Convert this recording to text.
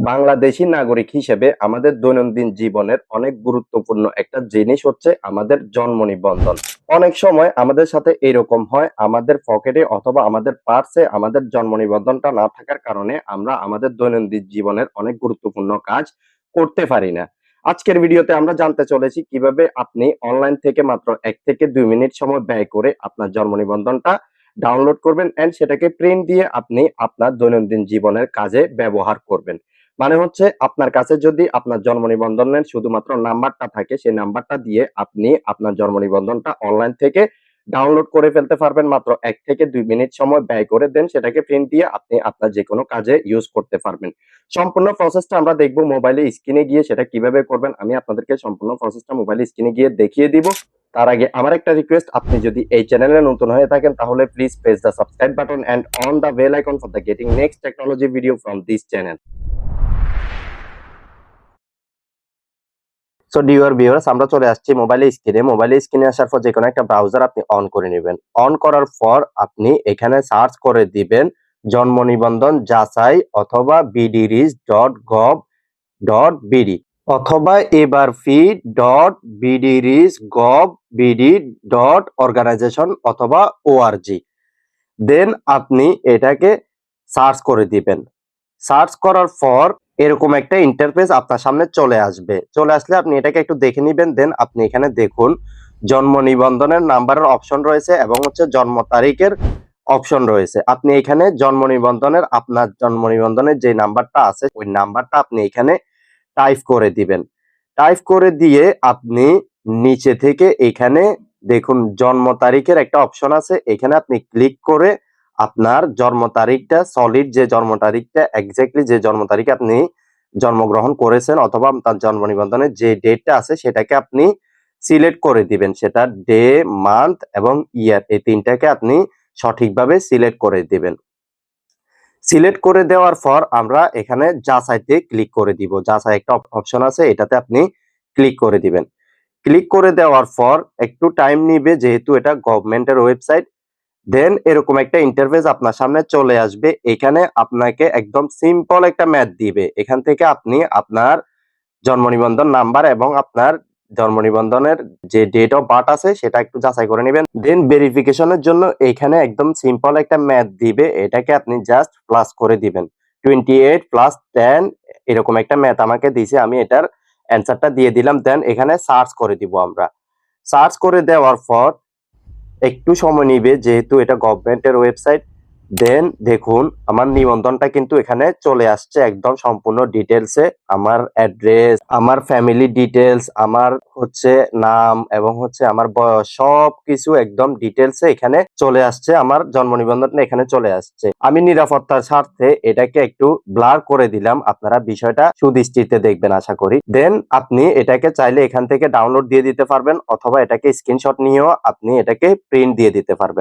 বাংলাদেশী নাগরিক হিসেবে আমাদের দৈনন্দিন জীবনের অনেক গুরুত্বপূর্ণ একটা জিনিস হচ্ছে আমাদের জন্ম নিবন্ধন। অনেক সময় আমাদের সাথে এরকম হয়, আমাদের পকেটে অথবা আমাদের পার্সে আমাদের জন্ম নিবন্ধনটা না থাকার কারণে আমরা আমাদের দৈনন্দিন জীবনের অনেক গুরুত্বপূর্ণ কাজ করতে পারি না। আজকের ভিডিওতে আমরা জানতে চলেছি কীভাবে আপনি অনলাইন থেকে মাত্র এক থেকে দুই মিনিট সময় ব্যয় করে আপনার জন্ম নিবন্ধনটা ডাউনলোড করবেন অ্যান্ড সেটাকে প্রিন্ট দিয়ে আপনি আপনার দৈনন্দিন জীবনের কাজে ব্যবহার করবেন। মানে হচ্ছে আপনার কাছে যদি আপনার জন্ম নিবন্ধনের শুধুমাত্র নাম্বারটা থাকে, সেই নাম্বারটা দিয়ে আপনি আপনার জন্ম নিবন্ধনটা অনলাইন থেকে ডাউনলোড করে ফেলতে পারবেন। মাত্র এক থেকে দুই মিনিট সময় ব্যয় করে দেন, সেটাকে প্রিন্ট দিয়ে আপনি আপনার যে কোনো কাজে ইউজ করতে পারবেন। সম্পূর্ণ প্রসেসটা আমরা দেখব মোবাইলে স্ক্রিনে গিয়ে সেটা কীভাবে করবেন, আমি আপনাদেরকে সম্পূর্ণ প্রসেসটা মোবাইলে স্ক্রিনে গিয়ে দেখিয়ে দিব। তার আগে আমার একটা রিকোয়েস্ট আপনি যদি এই চ্যানেলে নতুন হয়ে থাকেন, তাহলে please press the subscribe button and on the bell icon for the getting next technology video from this channel so dear viewers আমরা চলে আসছি মোবাইলে স্ক্রিনে মোবাইলে স্ক্রিনে আসার পর যে কোনো একটা ব্রাউজার আপনি অন করে নেবেন। অন করার পর আপনি এখানে সার্চ করে দিবেন জন্ম নিবন্ধন যাচাই অথবা BDRIS dot gov dot BD অথবা এবার ফি dot BDRIS gov BD dot organisation অথবা ওআরজি দেন আপনি এটাকে সার্চ করে দিবেন। সার্চ করার পর এরকম একটা ইন্টারফেস আপনার সামনে চলে আসবে। চলে আসলে আপনি এটাকে একটু দেখে নিবেন দেন আপনি এখানে দেখুন, জন্ম নিবন্ধনের নাম্বারের অপশন রয়েছে এবং হচ্ছে জন্ম তারিখের অপশন রয়েছে। আপনি এখানে জন্ম নিবন্ধনের, আপনার জন্ম নিবন্ধনের যে নাম্বারটা আছে, ওই নাম্বারটা আপনি এখানে টাইপ করে দিবেন। টাইপ করে দিয়ে আপনি নিচে থেকে এখানে দেখুন, জন্ম তারিখের একটা অপশন আছে। এখানে আপনি ক্লিক করে আপনার জন্ম তারিখটা সলিড যে জন্ম তারিখটা এক্স্যাক্টলি যে জন্ম তারিখে আপনি জন্মগ্রহণ করেছেন অথবা তার জন্ম নিবন্ধনের যে ডেটটা আছে সেটাকে আপনি সিলেক্ট করে দিবেন। সেটা ডে মান্থ এবং ইয়ার এই তিনটাকে আপনি সঠিকভাবে সিলেক্ট করে দিবেন। সিলেক্ট করে দেওয়ার পর আমরা এখানে যাচাইতে ক্লিক করে দিব। যাচাই একটা অপশন আছে, এটাতে আপনি ক্লিক করে দিবেন। ক্লিক করে দেওয়ার পর একটু টাইম নিবে, যেহেতু এটা গভর্নমেন্টের ওয়েবসাইট দেন এরকম একটা ইন্টারফেস আপনার সামনে চলে আসবে। এখানে আপনাকে একদম সিম্পল একটা ম্যাথ দিবে। এখান থেকে আপনি আপনার জন্ম নিবন্ধন নাম্বার এবং আপনার জন্ম নিবন্ধনের যে ডেট অফ বার্থ আছে, সেটা একটু যাচাই করে নেবেন। দেন ভেরিফিকেশনের জন্য এখানে একদম সিম্পল একটা ম্যাথ দিবে। এটাকে আপনি জাস্ট প্লাস করে দিবেন। টোয়েন্টি এইট প্লাস টেন এরকম একটা ম্যাথ আমাকে দিয়েছে আমি এটার অ্যান্সারটা দিয়ে দিলাম। দেন এখানে সার্চ করে দিব আমরা। সার্চ করে দেওয়ার পর একটু সময় নিবে যেহেতু এটা গভর্নমেন্টের ওয়েবসাইট দেন দেখুন, আমার নিবন্ধনটা কিন্তু এখানে চলে আসছে একদম সম্পূর্ণ ডিটেলসে আমার অ্যাড্রেস আমার ফ্যামিলি ডিটেলস আমার হচ্ছে নাম এবং হচ্ছে আমার বয়স সব কিছু একদম ডিটেলসে এখানে চলে আসছে, আমার জন্ম নিবন্ধনটা এখানে চলে আসছে। আমি নিরাপত্তার স্বার্থে এটাকে একটু ব্লার করে দিলাম, আপনারা বিষয়টা সুদৃষ্টিতে দেখবেন, আশা করি। দেন আপনি এটাকে চাইলে এখান থেকে ডাউনলোড দিয়ে দিতে পারবেন, অথবা এটাকে স্ক্রিনশট নিয়েও আপনি এটাকে প্রিন্ট দিয়ে দিতে পারবেন।